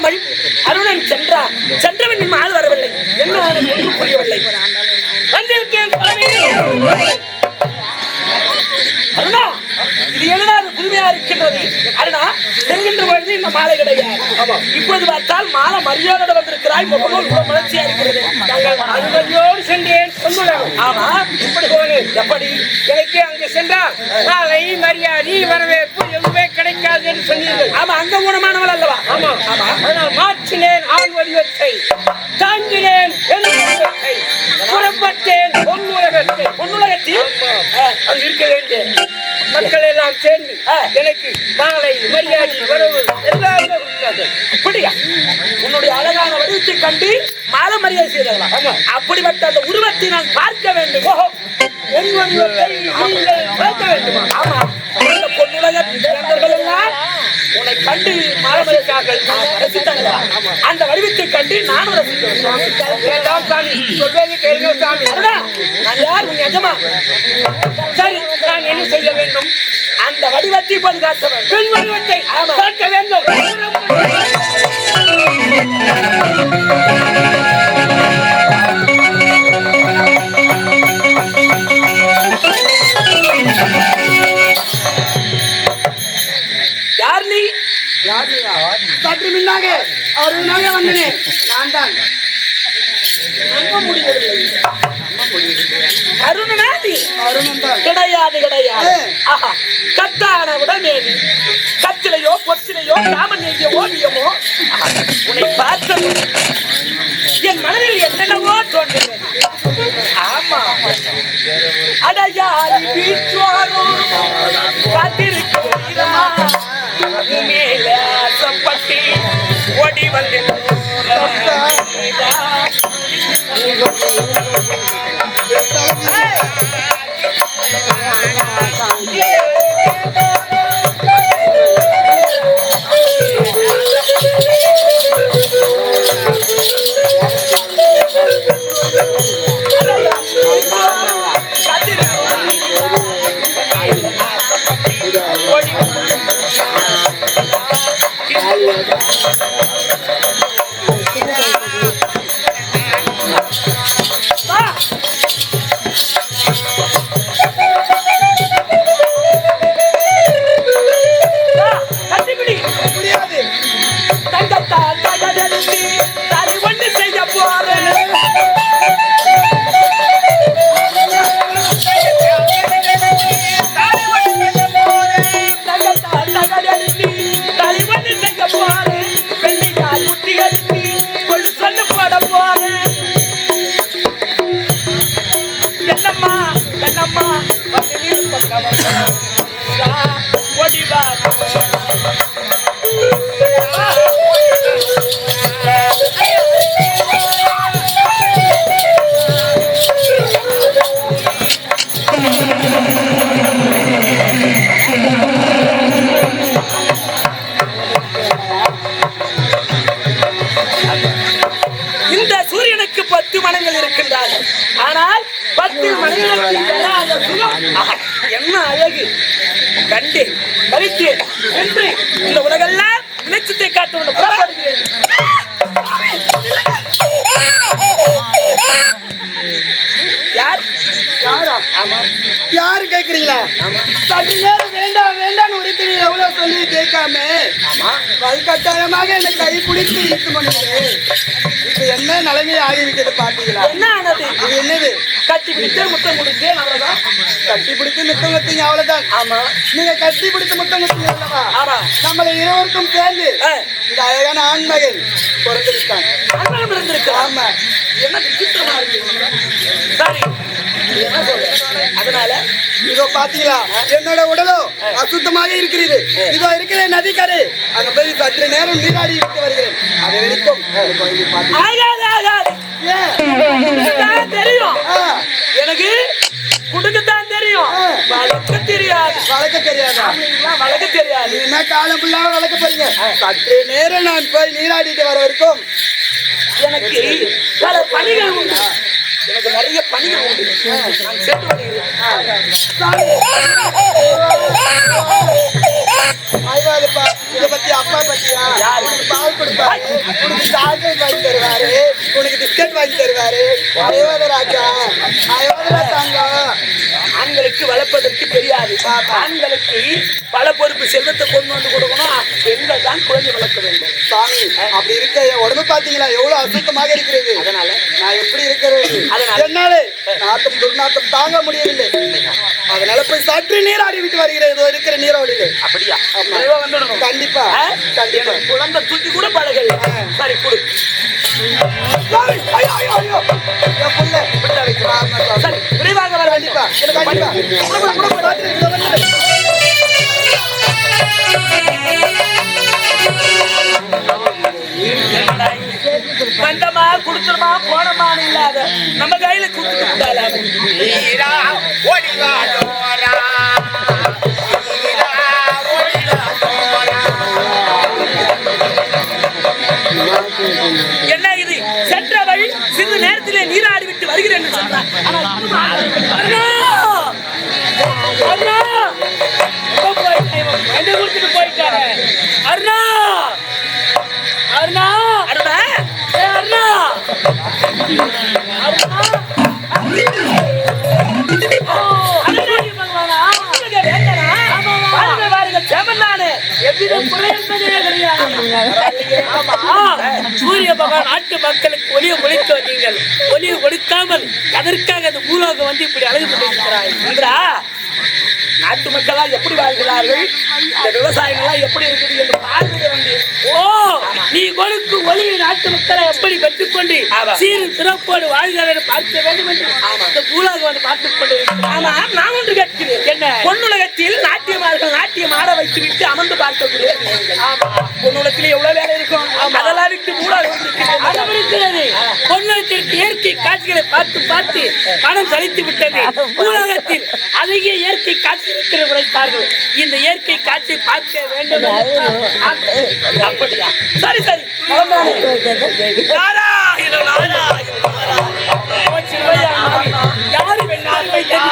சொல்லாமல் அருணன் சென்றான் சென்றவன் இன்னும் ஆள் வரவில்லை. என்ன ஒன்றும் புரியவில்லை. வந்திருக்கேன் அருணா இருக்கின்றது. அருணா செல்கின்ற பொழுது இந்த மாலை கிடையாது. இப்பொழுது பார்த்தால் மாலை மரியாதை வந்திருக்கிறாய் முகமும் ரொம்ப மலர்ச்சியா இருக்கிறது. நாங்கள் அனுமதியோடு சென்றேன். ஆமா. இப்படி போனேன் எப்படி? எனக்கு அங்கு சென்றால் நாளை மரியாதை வரவேற்பு எதுவுமே கிடைக்காது என்று சொன்னீர்கள். ஆமா அங்க ஊனமானவள் அல்லவா? ஆமா. ஆமா. அதனால் மாற்றினேன் ஆள் வடிவத்தை. தாங்கினேன் என் வடிவத்தை. புறப்பட்டேன் பொன் உலகத்தை பொன்னுலகத்தில் அது இருக்க வேண்டிய மக்கள் எல்லாம் சேர்ந்து எனக்கு மாலை மரியாதை வரவு கொடுத்தார்கள். அப்படியா? உன்னுடைய அழகான வடிவத்தை கண்டு மாலை மரியாதை ஆமா. அப்படிப்பட்ட அந்த உருவத்தை நான் பார்க்க வேண்டும். ஓஹோ. என் வடிவத்தை நீங்கள் பார்க்க வேண்டுமா? ஆமா. அந்த பொன்னுலக பிறந்தவர்கள் எல்லாம் உன்னை கண்டு மரியாதைகள் ரசித்தாங்களா அந்த வடிவத்தை கண்டு நானும் ரசித்தேன். சாமி. சொல்வது கேளுங்க சாமி. யார்? உன் எஜமா. சரி நான் என்ன செய்ய வேண்டும்? அந்த வடிவத்தை வேண்டும் பெண் வடிவத்தை வேண்டும். பொத்திலையோ ராமன் எழுதிய ஓவியமோ? உன்னை பார்த்த என் மனதில் என்னென்னவோ தோன்றுகிறது ஆமா. அடையாளி வீச்சுவாரோ காத்திருக்கிறீரா மேலே ஆசைப்பட்டு ஓடி வந்து Yeah. யாரா? யாரு கேக்குறீங்களா? சற்று நேரம் வேண்டாம் வேண்டாம் உரைக்கிறீங்க எவ்வளவு சொல்லி கேட்காம ஆமா. வலுக்கட்டாயமாக என்னை கை பிடித்து இழுத்து பண்ணுங்க இப்ப என்ன நிலைமை ஆகி இருக்கிறது பாத்தீங்களா? என்ன ஆனது? இது என்னது? கட்டி பிடித்து முத்தம் கொடுத்தேன் அவ்வளவுதான்? கட்டி பிடித்து முத்தம் குத்தீங்க அவ்வளவுதான். ஆமா. நீங்க கட்டி பிடித்து முத்தம் குத்தீங்க அல்லவா ஆமா. நம்மளை இருவருக்கும் சேர்ந்து இந்த அழகான ஆண்மகன் பிறந்து விட்டான். அண்ணன் இருந்திருக்கு ஆமா. என்ன விசித்திரமா இருக்கு. சரி அதனால இதோ பாத்தீங்களா? என்னோட உடலோ அசுத்தமாக இருக்கிறது. இதோ இருக்கிற நதிக்கரை. அங்க போய் சற்று நேரம் நீராடி விட்டு வருகிறேன். அது வரைக்கும் தெரியும். எனக்கு குடுக்கத்தான் தெரியும். வளர்க்க தெரியாது. வளர்க்க தெரியாதா? வளர்க்க தெரியாது. என்ன காலம் ஃபுல்லாக வளர்க்க போறீங்க. சற்று நேரம் நான் போய் நீராடிட்டு வர வரைக்கும் எனக்கு பல பணிகள் உண்டு. எனக்கு நிறைய பணிகள் உண்டு. நான் சென்று வருகிறேன். இத பத்தி அப்பா பத்தியா? உனக்கு பால் கொடுப்பாரு உனக்கு சாக்லேட் வாங்கி தருவாரு. உனக்கு பிஸ்கட் வாங்கி தருவாரு. ஐவாத ராஜா ஐவாத ராஜாங்க ஆண்களுக்கு வளர்ப்பதற்கு தெரியாது. ஆண்களுக்கு பல பொறுப்பு செல்வத்தை கொண்டு வந்து கொடுக்கணும். பெண்கள் தான் குழந்தை வளர்க்க வேண்டும். சாமி அப்படி இருக்க என் உடம்பு பாத்தீங்களா? எவ்வளவு அசுத்தமாக இருக்கிறது. அதனால? நான் எப்படி இருக்கிறது? அதனால? என்னாலே? நாட்டம் துர்நாத்தம் தாங்க முடியவில்லை. அதனால போய் சற்று நீராடி விட்டு வருகிறேன். இதோ இருக்கிற நீராவளியிலே அப்படியா? கண்டிப்பா? கண்டிப்பா. குழந்தை தூக்கி கூட பழகல. சரி கொடு. ஐயோ, ஐயோ, வந்தமா குடுத்துருமா போனமான்னு இல்லாத நம்ம கையில தோரா. வீரா ஒளிவா தோரா. என்ன இது? சென்றவள் சிறிது நேரத்திலே நீராடி விட்டு வருகிறேன் என்று சொன்னார் அண்ணா! எங்க கொடுத்துட்டு போயிட்டானே? அருணா! அருணா! அருணா! அருணா! சூரிய பகவான் நாட்டு மக்களுக்கு ஒளியை ஒழிக்க வந்தீங்கள் ஒளியை ஒடுக்காமல் எதற்காக அந்த பூலோகம் வந்து இப்படி அழகு பண்ணிருக்கிறாய் நாட்டு மக்களா எப்படி வாழ்கிறார்கள்? இந்த விவசாயங்கள்லாம் எப்படி இருக்குது என்று பார்க்க வந்து ஓ நீ கொடுக்கும் ஒளியை நாட்டு மக்களை எப்படி பெற்றுக்கொண்டு சீரு சிறப்போடு வாழ்கிறார்கள் பார்க்க வேண்டும் என்று இந்த பூலோகம் வந்து பார்த்துக் கொண்டு ஆமா நான் ஒன்று கேட்கிறேன். என்ன? பொன்னுலகத்தில் நாட்டியமார்கள் நாட்டியம் ஆட வைத்து விட்டு அமர்ந்து பார்க்கக்கூடிய பொன்னுலகத்தில் எவ்வளவு வேலை இருக்கும்? பூலோகம் பொன்னகத்திற்கு இயற்கை காட்சிகளை பார்த்து பார்த்து மனம் சலித்து விட்டது. பூலோகத்தில் அதிக இயற்கை காட்சி இருக்கிற உரைத்தார்கள் இந்த இயற்கை காட்சியை பார்க்க வேண்டும் அப்படியா? சரி சரி. யாரு வேணாலும் வைத்தது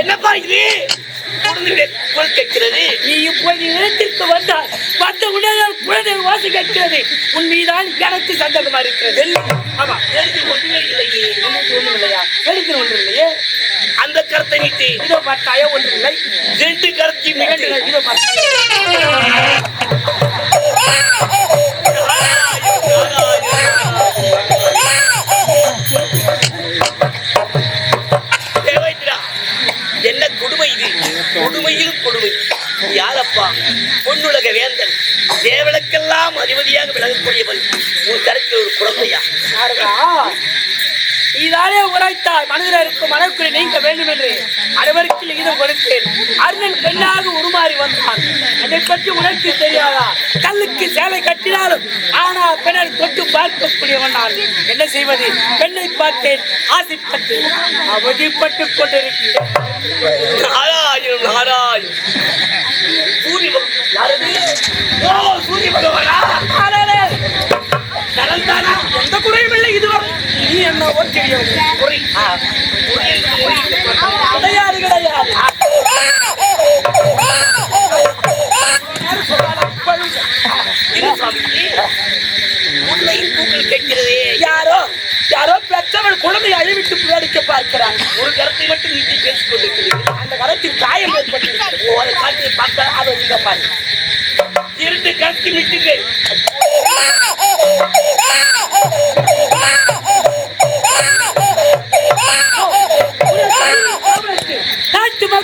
என்னப்பா இது? கேட்கிறது. நீ இப்போது இடத்திற்கு வந்தால் வந்த உடனே குழந்தை வாசி கேட்கிறது. உன் மீதான் எனக்கு சந்தேகமா இருக்கிறது. ஆமா எனக்கு ஒன்றுமே இல்லையே. எனக்கு ஒன்றும் இல்லையா? ஒன்றும் இல்லையே. அந்த கருத்தை நீட்டி. இதோ பார்த்தாயா ஒன்றும் இல்லை. ரெண்டு கருத்தை மிகண்டு இதோ பார்த்தாயா. விலகக்கூடியவன் உன் கருத்தில் ஒரு குழந்தையா? இதாலே உரைத்தாய். மனதில் இருக்கும் மனக்குறை நீங்க வேண்டும் என்று அனைவருக்கு லிகிதம் கொடுத்தேன். அருணன் பெண்ணாக உருமாறி வந்தான். அதை பற்றி உனக்கு தெரியாதா? கல்லுக்கு சேலை கட்டினாலும் ஆனா பெண்ணை தொட்டு பார்க்கக்கூடியவன் நான் என்ன செய்வது? பெண்ணை பார்த்தேன். ஆசைப்பட்டு அவதிப்பட்டுக் கொண்டிருக்கிறேன் நாராயணம் நாராயணம் சூரிய. யாரது? ஓ, சூரிய பகவானா? அடடே. நலந்தானா? எந்த குறையும் இல்லை இதுவரை நீ என்னவோ தெரியும் குறை ஆ, குறை என்று குறை இல்லை. கிடையாது கிடையாது யாரோ யாரோ பெற்றவள் குழந்தை அழிவிட்டு புகழிக்க பார்க்கிறாங்க ஒரு கரத்தை மட்டும் நீட்டி பேசிக் கொண்டிருக்கிறீர்கள் அந்த கரத்தில் காயம் ஏற்பட்டிருக்கிறது ஒரு காட்சியை பார்க்க அதை நீங்க பாருங்க இரண்டு கருத்து விட்டுட்டு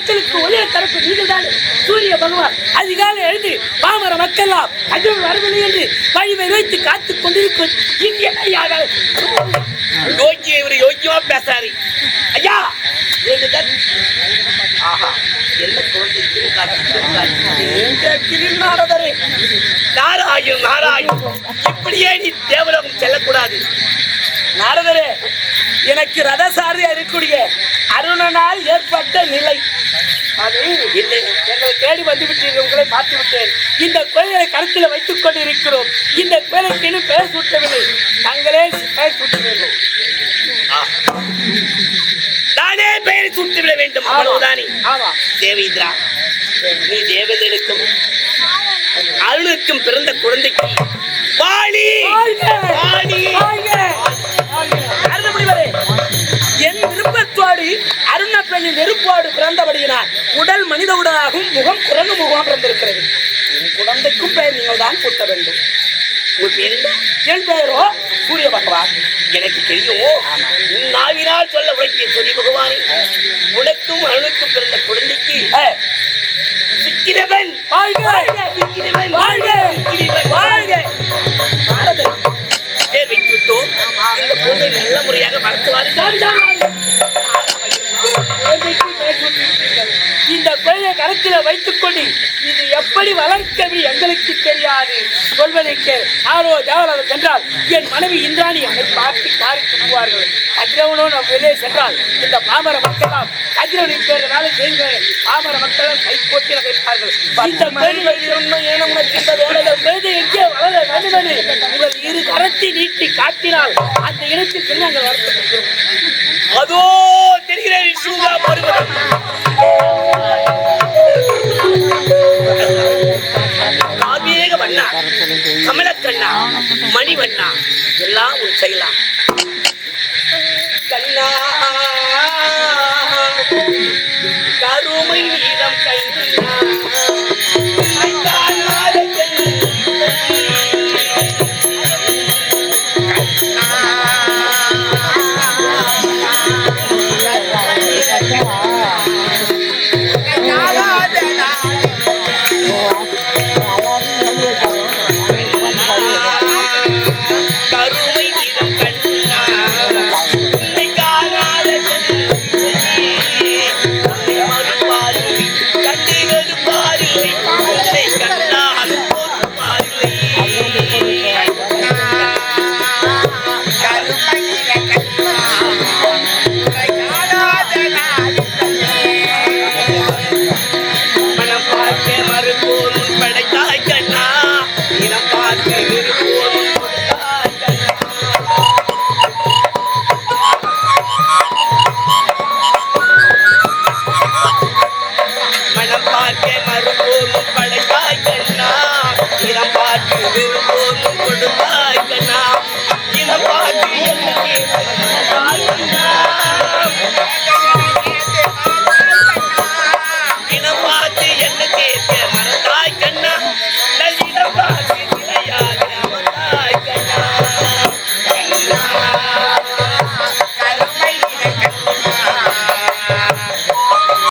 மக்களுக்கு ஒளியை தரப்பு நீங்கள் தான் சூரிய பகவான் அதிகாலை எழுந்து பாமர மக்கள்லாம் அஜுன் வரவில்லை என்று வழிமை வைத்து காத்துக் கொண்டிருக்கும் இந்திய ஐயாவை யோக்கியம் யோக்கியமா பேசாரு ஐயா! வேண்டுதல் ஆஹா என்ன குழந்தை நாரதரே. நாராயும் நாராயும் இப்படியே நீ தேவலோகம் செல்லக்கூடாது. நாரதரே எனக்கு ரதசாரியா இருக்கக்கூடிய அருணனால் ஏற்பட்ட நிலை. இல்லை எங்களை தேடி வந்து விட்டீர்கள் உங்களை பார்த்து விட்டேன் இந்த கோயிலை கருத்தில் வைத்துக் கொண்டு இருக்கிறோம் இந்த கோயிலுக்கு இன்னும் பெயர் சூட்டவில்லை. தங்களே பெயர் சூட்டுவீர்கள். தானே பெயர் சுட்டுவிட வேண்டும் அவ்வளவுதானே? ஆமா. தேவேந்திரா நீ தேவதைகளுக்கும் அருணுக்கும் பிறந்த குழந்தைக்கு வாணி! நெருப்போடு பிறந்தபடியினால் உடல் மனித உடலாகவும் முகம் குரங்கு முகம் பிறந்திருக்கிறது. என் குழந்தைக்கும் பெயர் நீங்கள் தான் கூட்ட வேண்டும். உன் பேர்? என் பெயரோ சூரிய பகவான். எனக்கு தெரியும். நாவினால் சொல்ல உழைக்கிய சொல்லி பகவானே. உனக்கும் அருணுக்கும் பிறந்த குழந்தைக்கு ஏ, சிக்கிரவன் வாழ்க! சிக்கிரவன் வாழ்க! சிக்கிரவன் வாழ்க! நாரதர், பேர் வைத்து விட்டோம் இந்த குழந்தை நல்ல முறையாக வளர்த்துவார்கள் குழந்தைக்கு குழந்தை கருத்துல வைத்துக் கொண்டு இது எப்படி வளர்க்கவி எங்களுக்கு தெரியாது. சொல்வதற்கு யாரோ தேவலவர் சென்றால் என் மனைவி இந்திராணி என்னை பார்த்து காரி துப்புவார்கள் கதிரவனோ நம் வெளியே சென்றால் இந்த பாமர மக்களாம் கதிரவனின் பேரனால செய்கிற பாமர மக்களும் கை போட்டி நகைப்பார்கள். இந்த எங்கே வளர வேண்டுமென்று உங்கள் இரு கரத்தை நீட்டி காட்டினால் அந்த இடத்தில் நாங்கள் வளர்த்து அதோ தெரிகிறேன் சூகா பருவதம் மணிவண்ணா எல்லாம் உன் செய்யலாம்